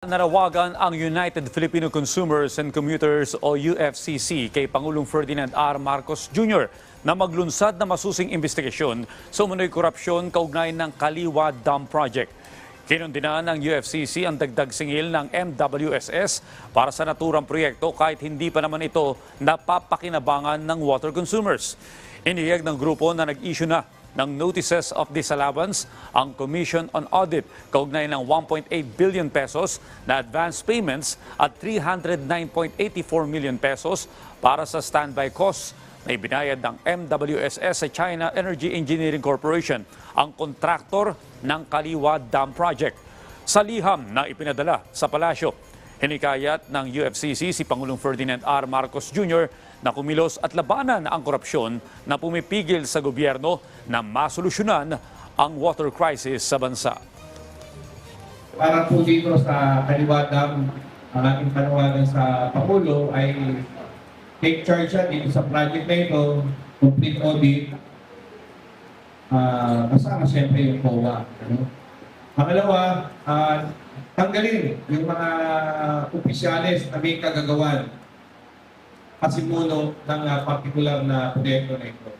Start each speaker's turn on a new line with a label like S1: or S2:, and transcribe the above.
S1: Narawagan ang United Filipino Consumers and Commuters o UFCC kay Pangulong Ferdinand R. Marcos Jr. na maglunsad na masusing investigasyon sa umunoy korupsyon kaugnay ng Kaliwa Dam Project. Kinundinaan ng UFCC ang dagdag singil ng MWSS para sa naturang proyekto kahit hindi pa naman ito napapakinabangan ng water consumers. Inihiyag ng grupo na nag-issue na ng notices of disallowance ang Commission on Audit kaugnay ng 1.8 billion pesos na advance payments at 309.84 million pesos para sa standby costs na ibinayad ng MWSS sa China Energy Engineering Corporation, ang kontraktor ng Kaliwa Dam Project. Sa liham na ipinadala sa palasyo, Hinikayat ng UFCC si Pangulong Ferdinand R. Marcos Jr. na kumilos at labanan ang korupsyon na pumipigil sa gobyerno na masolusyonan ang water crisis sa bansa.
S2: Para po dito sa Kaliwadam, ang ating panawagan sa Pangulo ay take charge siya dito sa project na ito, complete audit, ah kasama siyempre yung COA. Ano? Pangalawa, ah, tanggalin yung mga opisyalis na may kagagawan pasimuno ng ah, particular na proyekto na ito.